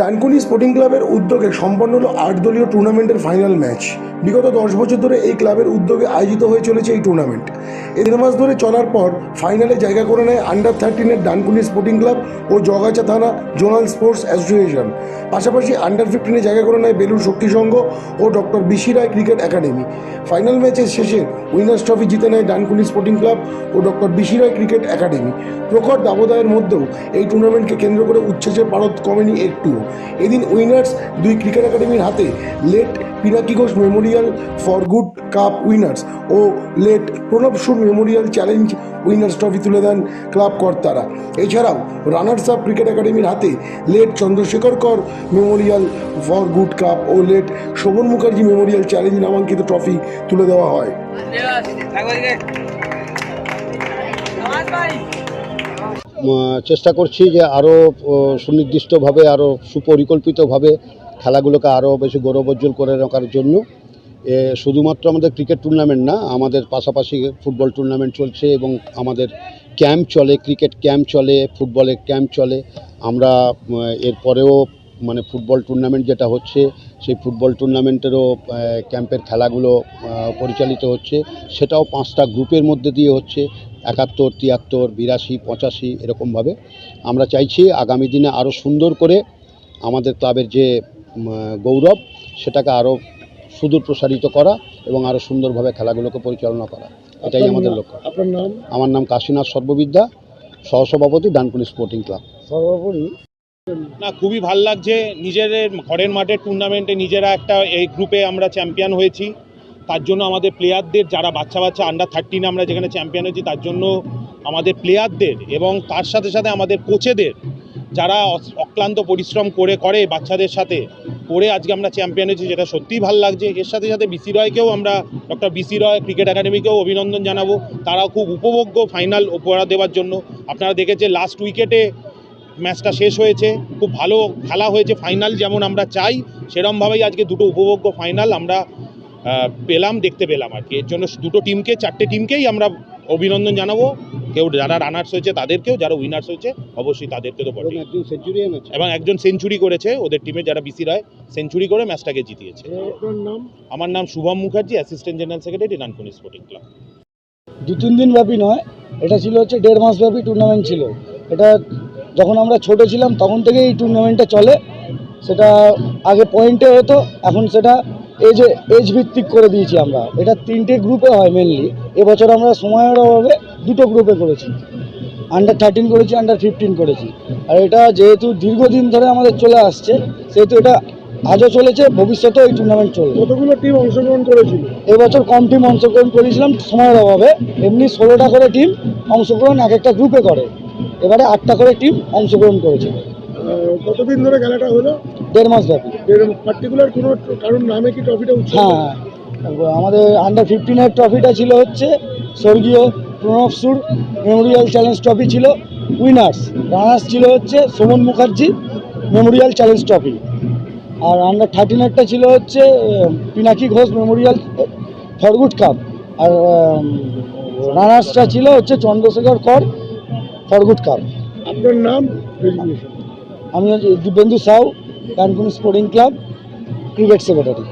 Dankuni sporting ক্লাবের উদ্যোগে সম্পন্ন হলো আট দলীয় টুর্নামেন্টের ফাইনাল ম্যাচ। বিগত দশ বছর ধরে এই ক্লাবের উদ্যোগে আয়োজিত হয়ে চলেছে এই টুর্নামেন্ট। এ দেড় মাস ধরে চলার পর ফাইনালে জায়গা করে নেয় আন্ডার থার্টিনের ডানকুনি স্পোর্টিং ক্লাব ও জগাচা থানা জোনাল স্পোর্টস অ্যাসোসিয়েশন। পাশাপাশি আন্ডার ফিফটিনে জায়গা করে নেয় বেলুর শক্তি সংঘ ও doctor B C Roy cricket academy. Final ম্যাচের শেষে উইনার্স ট্রফি জিতে নেয় ডানকুনি স্পোর্টিং ক্লাব ও doctor B C Roy cricket academy. প্রখর দাবদাহের মধ্যেও এই টুর্নামেন্টকে কেন্দ্র করে উচ্ছেছে ভারত কমেনি একটুও এদিন উইনার্স দুই ক্রিকেট একাডেমির হাতে late Pinaki Ghosh memorial for good cup winners O late Pranab Sur memorial challenge winners trophy তুলে দেন ক্লাব কর্তারা। এছাড়াও রানার্স আপ ক্রিকেট একাডেমির হাতে late Chandrasekhar Kar memorial for good cup O late Shovan Mukherjee memorial challenge নামাঙ্কিত trophy তুলে দেওয়া হয়। চেষ্টা করছি যে আরও সুনির্দিষ্টভাবে আরও সুপরিকল্পিতভাবে খেলাগুলোকে আরও বেশি গৌরবোজ্জ্বল করে রাখার জন্য। এ, শুধুমাত্র আমাদের ক্রিকেট টুর্নামেন্ট না আমাদের পাশাপাশি ফুটবল টুর্নামেন্ট চলছে এবং আমাদের ক্যাম্প চলে ক্রিকেট ক্যাম্প চলে ফুটবলের ক্যাম্প চলে। আমরা এরপরেও মানে ফুটবল টুর্নামেন্ট যেটা হচ্ছে সেই ফুটবল টুর্নামেন্টেরও ক্যাম্পের খেলাগুলো পরিচালিত হচ্ছে। সেটাও পাঁচটা গ্রুপের মধ্যে দিয়ে হচ্ছে। একাত্তর তিয়াত্তর বিরাশি পঁচাশি এরকমভাবে আমরা চাইছি আগামী দিনে আরও সুন্দর করে আমাদের ক্লাবের যে গৌরব সেটাকে আরও সুদূর প্রসারিত করা এবং আরও সুন্দরভাবে খেলাগুলোকে পরিচালনা করা। এটাই আমাদের লক্ষ্য। আপনার নাম? আমার নাম কাশীনাথ সর্ববিদ্যা সহসভাপতি ডানকুনি স্পোর্টিং ক্লাব। সর্বোপরি না খুবই ভালো লাগছে। নিজেদের ঘরের মাঠে টুর্নামেন্টে নিজেরা একটা এই গ্রুপে আমরা চ্যাম্পিয়ন হয়েছি। তার জন্য আমাদের প্লেয়ারদের যারা বাচ্চা বাচ্চা আন্ডার থার্টিনে আমরা যেখানে চ্যাম্পিয়ন হয়েছি, তার জন্য আমাদের প্লেয়ারদের এবং তার সাথে সাথে আমাদের কোচেদের যারা অক্লান্ত পরিশ্রম করে করে বাচ্চাদের সাথে, করে আজকে আমরা চ্যাম্পিয়ন হয়েছি, যেটা সত্যিই ভালো লাগছে। এর সাথে সাথে বিসি রয়কেও আমরা doctor B C Roy cricket একাডেমিকেও অভিনন্দন জানাব। তারাও খুব উপভোগ্য ফাইনাল উপহার দেওয়ার জন্য। আপনারা দেখেছে লাস্ট উইকেটে ম্যাচটা শেষ হয়েছে। খুব ভালো খেলা হয়েছে ফাইনাল যেমন আমরা চাই, সেরমভাবেই আজকে দুটো উপভোগ্য ফাইনাল আমরা পেলাম দেখতে পেলাম আর কি। এর জন্য দুটো টিমকে চারটে টিমকেই আমরা অভিনন্দন জানাব। কেউ যারা রানার্স হয়েছে তাদেরকেও যারা উইনার্স হয়েছে অবশ্যই তাদেরকে তো বটেই একজন সেঞ্চুরিয়ান আছে এবং একজন সেঞ্চুরি করেছে ওদের টিমে যারা বিসি রায় সেঞ্চুরি করে ম্যাচটাকে জিতিয়েছে। আমার নাম Shubham Mukherjee assistant general secretary Dankuni sporting club দু তিন দিন ব্যাপী নয় এটা ছিল হচ্ছে দেড় মাস ব্যাপী টুর্নামেন্ট ছিল। এটা যখন আমরা ছোট ছিলাম তখন থেকেই এই টুর্নামেন্টটা চলে। সেটা আগে পয়েন্টে হতো এখন সেটা এজে এজ ভিত্তিক করে দিয়েছি আমরা। এটা তিনটে গ্রুপে হয় মেনলি এবছর আমরা সময়ের অভাবে দুটো গ্রুপে করেছি। আন্ডার থার্টিন করেছি আন্ডার ফিফটিন করেছি। আর এটা যেহেতু দীর্ঘদিন ধরে আমাদের চলে আসছে সেহেতু এটা আজও চলেছে ভবিষ্যতেও এই টুর্নামেন্ট চলবে। কতগুলো টিম অংশগ্রহণ করেছিল? এবছর কম টিম অংশগ্রহণ করেছিলাম সময়ের অভাবে। এমনি ষোলোটা করে টিম অংশগ্রহণ এক একটা গ্রুপে করে। এবারে আটটা করে টিম অংশগ্রহণ করেছে কতদিন ধরে খেলাটা হলো? দেড় মাস ব্যাপী। পার্টিকুলার কোনো কারণ নামে কি ট্রফিটা হ্যাঁ আমাদের আন্ডার ফিফটিনের ট্রফিটা ছিল হচ্ছে স্বর্গীয় Pranab Sur memorial challenge trophy ছিল। উইনার্স রানার্স ছিল হচ্ছে Soman Mukherjee memorial challenge trophy আর আন্ডার থার্টিনেরটা ছিল হচ্ছে Pinaki Ghosh memorial for good cup আর রানার্সটা ছিল হচ্ছে Chandrasekhar Kar for good cup আপনার নাম? আমি Dibyendu Sau Dankuni sporting club cricket secretary